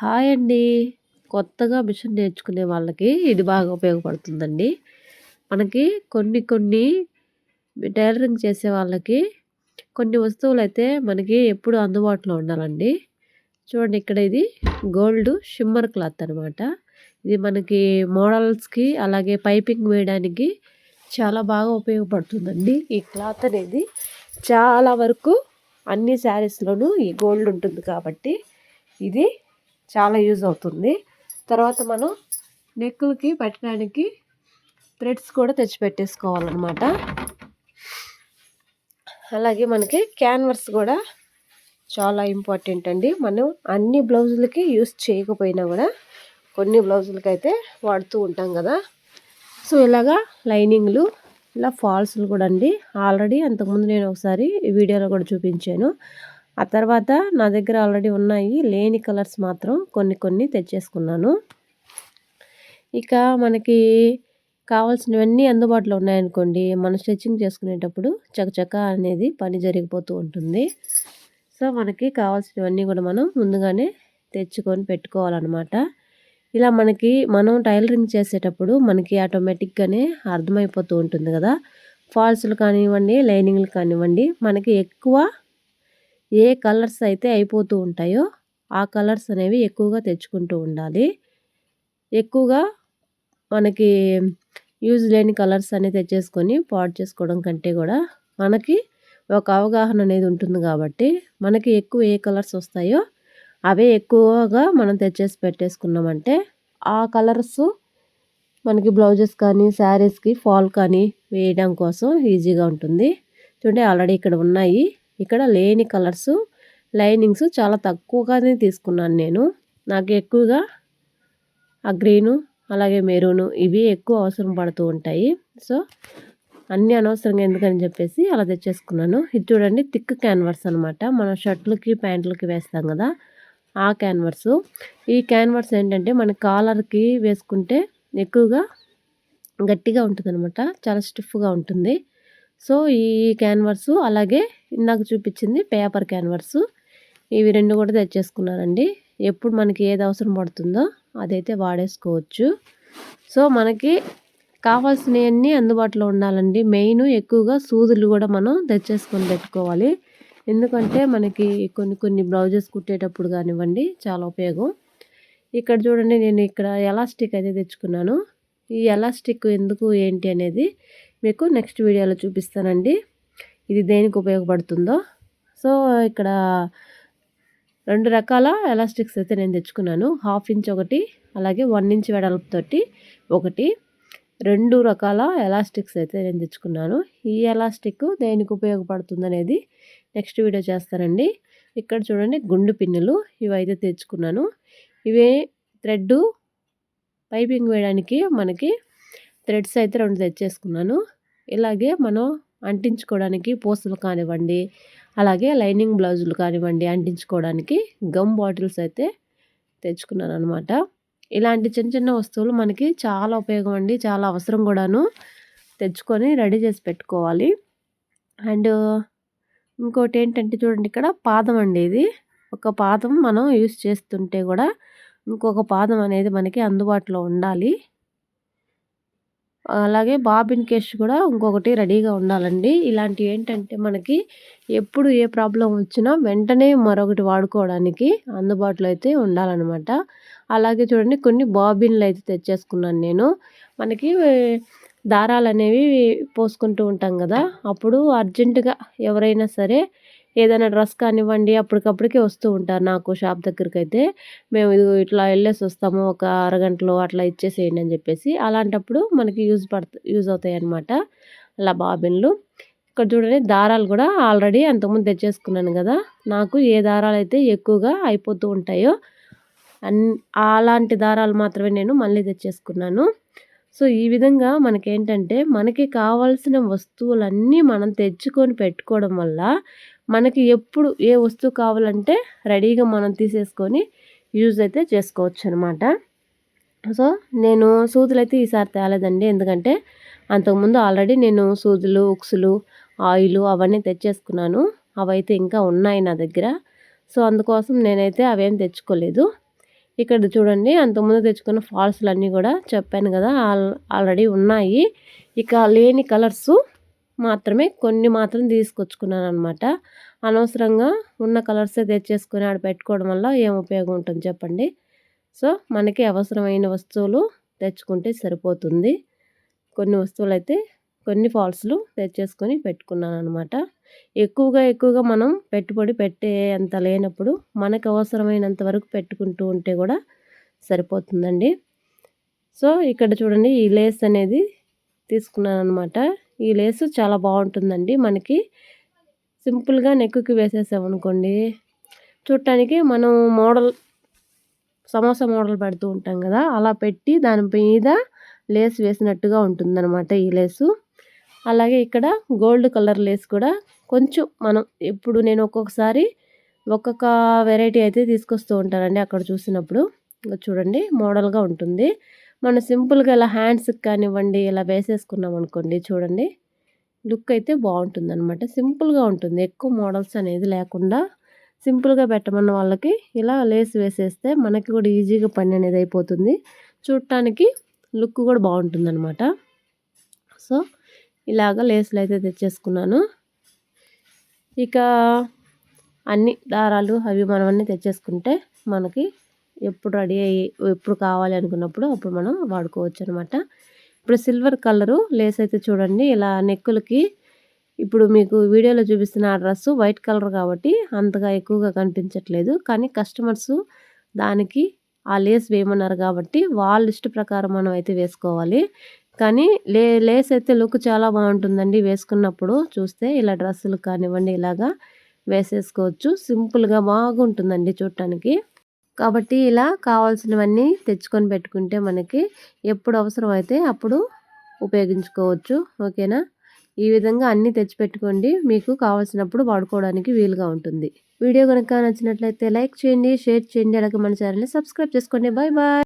Hi అండి. కొత్తగా machine నేర్చుకునే వాళ్ళకి ఇది బాగా ఉపయోగపడుతుందండి. మనకి కొన్ని కొన్ని టైలరింగ్ చేసే వాళ్ళకి కొన్ని వస్తువులైతే మనకి ఎప్పుడు అందుబాటులో ఉండాలండి. చూడండి ఇక్కడ ఇది గోల్డ్ షిమ్మర్ క్లాత్ అనమాట. ఇది మనకి మోడల్స్‌కి అలాగే పైపింగ్ వేయడానికి చాలా బాగా ఉపయోగపడుతుందండి. ఈ క్లాత్ అనేది చాలా వరకు అన్ని శారీస్‌లోనూ ఈ గోల్డ్ ఉంటుంది కాబట్టి ఇది చాలా యూజ్ అవుతుంది. తర్వాత మనం నెక్కులకి పెట్టడానికి థ్రెడ్స్ కూడా తెచ్చి పెట్టేసుకోవాలన్నమాట. అలాగే మనకి క్యాన్వర్స్ కూడా చాలా ఇంపార్టెంట్ అండి. మనం అన్ని బ్లౌజులకి యూస్ చేయకపోయినా కూడా కొన్ని బ్లౌజులకి అయితే వాడుతూ ఉంటాం కదా. సో ఇలాగా లైనింగ్లు ఇలా ఫాల్స్లు కూడా అండి. ఆల్రెడీ అంతకుముందు నేను ఒకసారి వీడియోలో కూడా చూపించాను. ఆ తర్వాత నా దగ్గర ఆల్రెడీ ఉన్నాయి. లేని కలర్స్ మాత్రం కొన్ని కొన్ని తెచ్చేసుకున్నాను. ఇక మనకి కావాల్సినవన్నీ అందుబాటులో ఉన్నాయనుకోండి. మనం స్టిచ్చింగ్ చేసుకునేటప్పుడు చకచక అనేది పని జరిగిపోతూ ఉంటుంది. సో మనకి కావాల్సినవన్నీ కూడా మనం ముందుగానే తెచ్చుకొని పెట్టుకోవాలన్నమాట. ఇలా మనకి మనం టైలరింగ్ చేసేటప్పుడు మనకి ఆటోమేటిక్గానే అర్థమైపోతూ ఉంటుంది కదా. ఫాల్స్లు కానివ్వండి లైనింగ్లు కానివ్వండి మనకి ఎక్కువ ఏ కలర్స్ అయితే అయిపోతూ ఉంటాయో ఆ కలర్స్ అనేవి ఎక్కువగా తెచ్చుకుంటూ ఉండాలి. ఎక్కువగా మనకి యూజ్ లేని కలర్స్ అన్నీ తెచ్చేసుకొని పాడు చేసుకోవడం కంటే కూడా మనకి ఒక అవగాహన అనేది ఉంటుంది కాబట్టి మనకి ఎక్కువ ఏ కలర్స్ వస్తాయో అవే ఎక్కువగా మనం తెచ్చేసి పెట్టేసుకున్నామంటే ఆ కలర్స్ మనకి బ్లౌజెస్ కానీ శారీస్కి ఫాల్ కానీ వేయడం కోసం ఈజీగా ఉంటుంది. చూడండి ఆల్రెడీ ఇక్కడ ఉన్నాయి. ఇక్కడ లేని కలర్స్ లైనింగ్స్ చాలా తక్కువగానే తీసుకున్నాను నేను. నాకు ఎక్కువగా ఆ గ్రీను అలాగే మెరూను ఇవి ఎక్కువ అవసరం పడుతూ ఉంటాయి. సో అన్నీ అనవసరంగా ఎందుకని చెప్పేసి అలా తెచ్చేసుకున్నాను. ఇది చూడండి థిక్ క్యాన్వర్స్ అనమాట మనం షర్ట్లకి ప్యాంట్లకి వేస్తాం కదా ఆ క్యాన్వర్స్. ఈ క్యాన్వర్స్ ఏంటంటే మన కాలర్కి వేసుకుంటే ఎక్కువగా గట్టిగా ఉంటుంది అనమాట చాలా స్టిఫ్గా ఉంటుంది. సో ఈ క్యాన్వర్స్ అలాగే ఇందాక చూపించింది పేపర్ క్యాన్వర్స్. ఇవి రెండు కూడా తెచ్చేసుకున్నానండి. ఎప్పుడు మనకి ఏది అవసరం పడుతుందో అదైతే వాడేసుకోవచ్చు. సో మనకి కావాల్సినవన్నీ అందుబాటులో ఉండాలండి. మెయిన్ ఎక్కువగా సూదులు కూడా మనం తెచ్చేసుకొని పెట్టుకోవాలి. ఎందుకంటే మనకి కొన్ని కొన్ని బ్లౌజెస్ కుట్టేటప్పుడు కానివ్వండి చాలా ఉపయోగం. ఇక్కడ చూడండి నేను ఇక్కడ ఎలాస్టిక్ అయితే తెచ్చుకున్నాను. ఈ ఎలాస్టిక్ ఎందుకు ఏంటి అనేది మీకు నెక్స్ట్ వీడియోలో చూపిస్తానండి. ఇది దేనికి ఉపయోగపడుతుందో. సో ఇక్కడ రెండు రకాల ఎలాస్టిక్స్ అయితే నేను తెచ్చుకున్నాను. హాఫ్ ఇంచ్ ఒకటి అలాగే వన్ ఇంచ్ వెడల్పుతోటి ఒకటి. రెండు రకాల ఎలాస్టిక్స్ అయితే నేను తెచ్చుకున్నాను. ఈ ఎలాస్టిక్ దేనికి ఉపయోగపడుతుంది అనేది నెక్స్ట్ వీడియో చేస్తానండి. ఇక్కడ చూడండి గుండు పిన్నులు ఇవి అయితే తెచ్చుకున్నాను. ఇవే థ్రెడ్ పైపింగ్ వేయడానికి మనకి థ్రెడ్స్ అయితే రెండు తెచ్చేసుకున్నాను. ఇలాగే మనం అంటించుకోవడానికి పూసలు కానివ్వండి అలాగే లైనింగ్ బ్లౌజులు కానివ్వండి అంటించుకోవడానికి గమ్ బాటిల్స్ అయితే తెచ్చుకున్నాను అనమాట ఇలాంటి చిన్న చిన్న వస్తువులు మనకి చాలా ఉపయోగం అండి చాలా అవసరం కూడాను. తెచ్చుకొని రెడీ చేసి పెట్టుకోవాలి. అండ్ ఇంకోటి ఏంటంటే చూడండి ఇక్కడ పాదం అండి ఇది. ఒక పాదం మనం యూస్ చేస్తుంటే కూడా ఇంకొక పాదం అనేది మనకి అందుబాటులో ఉండాలి. అలాగే బాబిన్ కేష్ కూడా ఇంకొకటి రెడీగా ఉండాలండి. ఇలాంటివి ఏంటంటే మనకి ఎప్పుడు ఏ ప్రాబ్లం వచ్చినా వెంటనే మరొకటి వాడుకోవడానికి అందుబాటులో అయితే ఉండాలన్నమాట. అలాగే చూడండి కొన్ని బాబిన్లు అయితే తెచ్చేసుకున్నాను నేను. మనకి దారాలు అనేవి పోసుకుంటూ ఉంటాం కదా అప్పుడు అర్జెంటుగా ఎవరైనా సరే ఏదైనా డ్రెస్ కానివ్వండి అప్పటికప్పటికే వస్తూ ఉంటారు. నాకు షాప్ దగ్గరికి అయితే మేము ఇది ఇట్లా వెళ్ళేసి వస్తాము ఒక అరగంటలో అట్లా ఇచ్చేసేయండి అని చెప్పేసి అలాంటప్పుడు మనకి యూజ్ పడుతు యూజ్ అవుతాయి అన్నమాట అలా బాబిన్లు. ఇక్కడ చూడండి దారాలు కూడా ఆల్రెడీ అంతకుముందు తెచ్చేసుకున్నాను కదా నాకు ఏ దారాలు అయితే ఎక్కువగా అయిపోతూ ఉంటాయో అన్ అలాంటి దారాలు మాత్రమే నేను మళ్ళీ తెచ్చేసుకున్నాను. సో ఈ విధంగా మనకేంటంటే మనకి కావాల్సిన వస్తువులన్నీ మనం తెచ్చుకొని పెట్టుకోవడం వల్ల మనకి ఎప్పుడు ఏ వస్తువు కావాలంటే రెడీగా మనం తీసేసుకొని యూజ్ అయితే చేసుకోవచ్చు అనమాట సో నేను సూదులు అయితే ఈసారి తేలేదండి. ఎందుకంటే అంతకుముందు ఆల్రెడీ నేను సూదులు ఉక్సులు ఆయిల్ అవన్నీ తెచ్చేసుకున్నాను. అవైతే ఇంకా ఉన్నాయి నా దగ్గర. సో అందుకోసం నేనైతే అవేం తెచ్చుకోలేదు. ఇక్కడ చూడండి అంతకుముందు తెచ్చుకున్న ఫాల్స్లు అన్నీ కూడా చెప్పాను కదా ఆల్రెడీ ఉన్నాయి. ఇక లేని కలర్స్ మాత్రమే కొన్ని మాత్రం తీసుకొచ్చుకున్నాను అనమాట అనవసరంగా ఉన్న కలర్సే తెచ్చేసుకుని ఆడ పెట్టుకోవడం వల్ల ఏం ఉపయోగం ఉంటుంది చెప్పండి? సో మనకి అవసరమైన వస్తువులు తెచ్చుకుంటే సరిపోతుంది. కొన్ని వస్తువులు అయితే కొన్ని ఫాల్స్లు తెచ్చేసుకొని పెట్టుకున్నాను అనమాట ఎక్కువగా ఎక్కువగా మనం పెట్టుబడి పెట్టే అంత లేనప్పుడు మనకు అవసరమైనంత వరకు పెట్టుకుంటూ ఉంటే కూడా సరిపోతుందండి. సో ఇక్కడ చూడండి ఈ లేస్ అనేది తీసుకున్నాను అనమాట ఈ లేసు చాలా బాగుంటుందండి. మనకి సింపుల్గా నెక్కుకి వేసేసామనుకోండి చూడటానికి మనం మోడల్ సమోసా మోడల్ పెడుతూ ఉంటాం కదా అలా పెట్టి దాని మీద లేస్ వేసినట్టుగా ఉంటుందన్నమాట ఈ లేసు. అలాగే ఇక్కడ గోల్డ్ కలర్ లేస్ కూడా కొంచెం మనం ఇప్పుడు నేను ఒక్కొక్కసారి ఒక్కొక్క వెరైటీ అయితే తీసుకొస్తూ ఉంటానండి అక్కడ చూసినప్పుడు. చూడండి మోడల్గా ఉంటుంది. మనం సింపుల్గా ఇలా హ్యాండ్స్కి కానివ్వండి ఇలా వేసేసుకున్నాం అనుకోండి చూడండి లుక్ అయితే బాగుంటుంది అనమాట సింపుల్గా ఉంటుంది. ఎక్కువ మోడల్స్ అనేది లేకుండా సింపుల్గా పెట్టమన్న వాళ్ళకి ఇలా లేస్ వేసేస్తే మనకి కూడా ఈజీగా పని అనేది అయిపోతుంది. చూడటానికి లుక్ కూడా బాగుంటుంది అనమాట సో ఇలాగ లేసులు అయితే తెచ్చేసుకున్నాను. ఇక అన్ని దారాలు అవి మనం అన్నీ తెచ్చేసుకుంటే మనకి ఎప్పుడు రెడీ అయ్యి ఎప్పుడు కావాలి అనుకున్నప్పుడు అప్పుడు మనం వాడుకోవచ్చు అనమాట ఇప్పుడు సిల్వర్ కలరు లేస్ అయితే చూడండి ఇలా నెక్కులకి ఇప్పుడు మీకు వీడియోలో చూపిస్తున్న ఆ డ్రెస్ వైట్ కలర్ కాబట్టి అంతగా ఎక్కువగా కనిపించట్లేదు. కానీ కస్టమర్స్ దానికి ఆ లేస్ వేయమన్నారు కాబట్టి వాళ్ళ ఇష్ట ప్రకారం మనం అయితే వేసుకోవాలి. కానీ లే లేస్ అయితే లుక్ చాలా బాగుంటుందండి వేసుకున్నప్పుడు. చూస్తే ఇలా డ్రెస్సులు కానివ్వండి ఇలాగా వేసేసుకోవచ్చు. సింపుల్గా బాగుంటుందండి చూడటానికి. కాబట్టి ఇలా కావాల్సినవన్నీ తెచ్చుకొని పెట్టుకుంటే మనకి ఎప్పుడు అవసరం అయితే అప్పుడు ఉపయోగించుకోవచ్చు. ఓకేనా? ఈ విధంగా అన్నీ తెచ్చిపెట్టుకోండి. మీకు కావాల్సినప్పుడు వాడుకోవడానికి వీలుగా ఉంటుంది. వీడియో కనుక నచ్చినట్లయితే లైక్ చేయండి షేర్ చేయండి అలాగే మన ఛానల్ని సబ్స్క్రైబ్ చేసుకోండి. Bye bye!